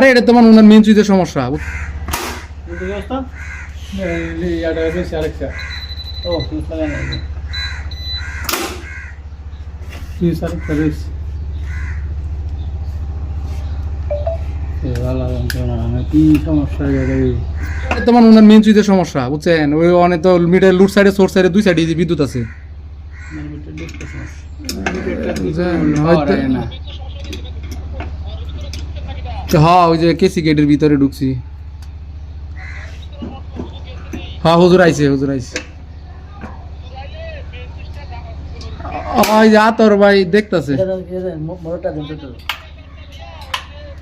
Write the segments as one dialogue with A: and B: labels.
A: আরে এটা তোমার ওনার মেন সুইচের সমস্যা তোমার ওনার মেন সুইচের সমস্যা বুঝছেন? ওই অনেক তো মিটার লুট সাইডে সোর্স সাইডে দুই সাইডে বিদ্যুৎ আছে।
B: হয়তো
A: হ্যাঁ ওই যে কেসি গেটের ভিতরে ঢুকছি হ্যাঁ হুজুর আইছে হুজুর আইছে ওই যে আতর ভাই দেখতাছে
C: এটা দাও, এটা দাও, মো- মোটরটা দেন তো তো।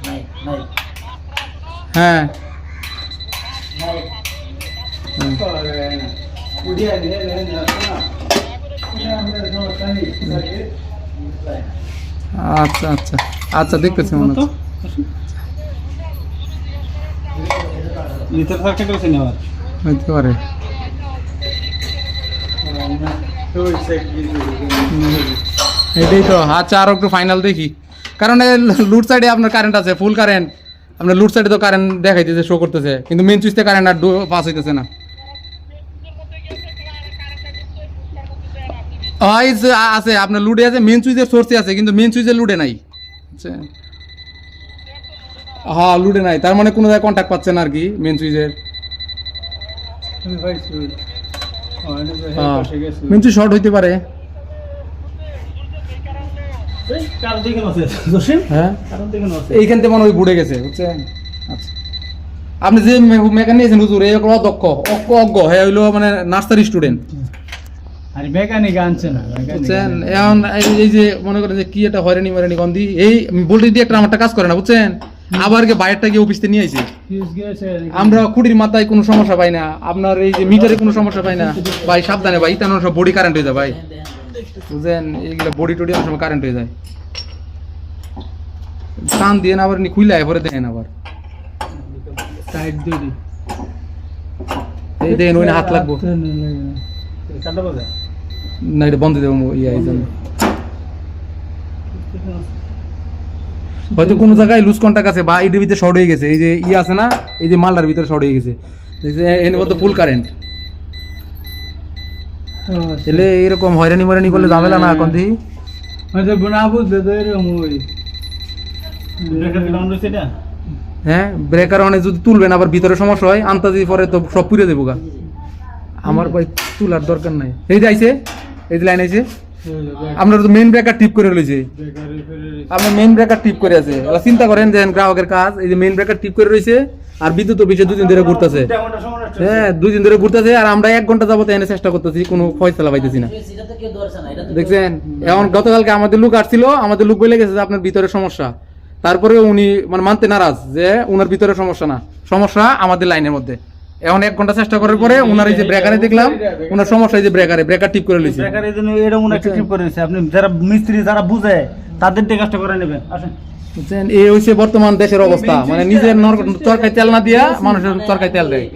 C: নাই, নাই,
A: হ্যাঁ
C: নাই।
B: উড়িয়া নিয়ে নিয়ে না এটা আমাদের সমস্যা নেই
A: আচ্ছা আচ্ছা আচ্ছা দেখতেছি মনে হচ্ছে হইতে পারে। এটাই তো। আচ্ছা আরও একটু ফাইনাল দেখি। কারণ লুট সাইডে আপনার কারেন্ট আছে ফুল কারেন্ট আপনার লুট সাইডে তো কারেন্ট দেখাইতেছে শো করতেছে। কিন্তু মেন সুইচতে কারেন্ট আর পাস হইতেছে না। আছে, আপনার লুডে আছে মেন সুইচের সোর্সে আছে, কিন্তু মেন সুইচের লুডে নাই। আচ্ছা। হ্যাঁ লুডে নাই। তার মানে কোনো জায়গায় কন্ট্যাক্ট পাচ্ছেন আর কি মেন সুইচের মেন সুইচ শর্ট হইতে পারে। হ্যাঁ। এইখান থেকে মনে হয় ঘুরে গেছে বুঝছেন? আচ্ছা। আপনি যে মেকানিক হুজুর এই হলো দক্ষ অজ্ঞ অজ্ঞ হ্যাঁ হইল মানে নার্সারি স্টুডেন্ট
B: আর মেকানিক আনছে না
A: বুঝছেন? এখন এই- যে মনে করেন যে কি একটা হয়রানি মারানি গন্ধি এই বলতে দিয়ে একটা আমারটা কাজ করে না বুঝছেন? আবার গিয়ে বাইরটা গিয়ে অফিসতে নিয়ে আইছে। আমরা খুঁটির মাথায় কোনো সমস্যা পাই না। আপনার এই যে মিটারে কোনো সমস্যা পাই না। ভাই সাবধানে ভাই তেমন সব বডি কারেন্ট হয়ে যায় ভাই। বুঝছেন এইগুলো বডি টডি অনেক সময় কারেন্ট হয়ে যায়। টান দিয়ে না আবার নি খুইলে পরে দেখেন আবার।
B: টাইট
A: এই দেখেন ওই হাত লাগবো। না এটা বন্ধ দেবো ইয়া এই জন্য। হয়তো কোনো জায়গায় লুজ কন্টাক্ট আছে বা এটার ভিতরে শর্ট হয়ে গেছে। এই যে ই আছে না এই যে মালটার ভিতরে শর্ট হয়ে গেছে। এর মধ্যে ফুল কারেন্ট তাহলে এরকম হয়রানি ময়রানি করলে ঝামেলা না এখন দিই
B: হয়তো তো এরকম ওই।
A: হ্যাঁ ব্রেকার অনেক যদি তুলবেন আবার ভিতরে সমস্যা হয় আন্তাজি পরে তো সব পুড়ে দেবো গা। আমার ভাই তোলার দরকার নাই। এই যে আইছে এই যে লাইন আইছে। আপনার তো মেইন ব্রেকার টিপ করে রয়েছে। আপনার মেইন ব্রেকার টিপ করে আছে। চিন্তা করেন যে গ্রাহকের কাজ, এই যে মেইন ব্রেকার টিপ করে রয়েছে, আর বিদ্যুৎ অফিসে দুদিন ধরে ঘুরতেছে। হ্যাঁ দুদিন ধরে ঘুরতেছে, আর আমরা এক ঘণ্টা যাবত এনে চেষ্টা করতেছি, কোনো ফয়সলা পাইতেছি না। দেখছেন? এখন গতকালকে আমাদের লোক আসছিল, আমাদের লোক বলে গেছে যে আপনার ভিতরে সমস্যা। তারপরে উনি মানে মানতে নারাজ যে উনার ভিতরে সমস্যা না। সমস্যা আমাদের লাইনের মধ্যে। এখন এক ঘণ্টা চেষ্টা করার পরে উনার এই যে ব্রেকারে দেখলাম উনার সমস্যা এই যে ব্রেকারে ব্রেকার টিপ করে লইছে
C: ব্রেকারে জন্য এরকম একটা টিপ করে দিয়েছে আপনি যারা মিস্ত্রি যারা বুঝে তাদের দিয়ে কাজটা করে নেবেন। আসেন।
A: বুঝছেন? এই হচ্ছে বর্তমান দেশের অবস্থা। মানে নিজের নর- তরকারি তেল না দিয়া মানুষের তরকারি তেল দেয়।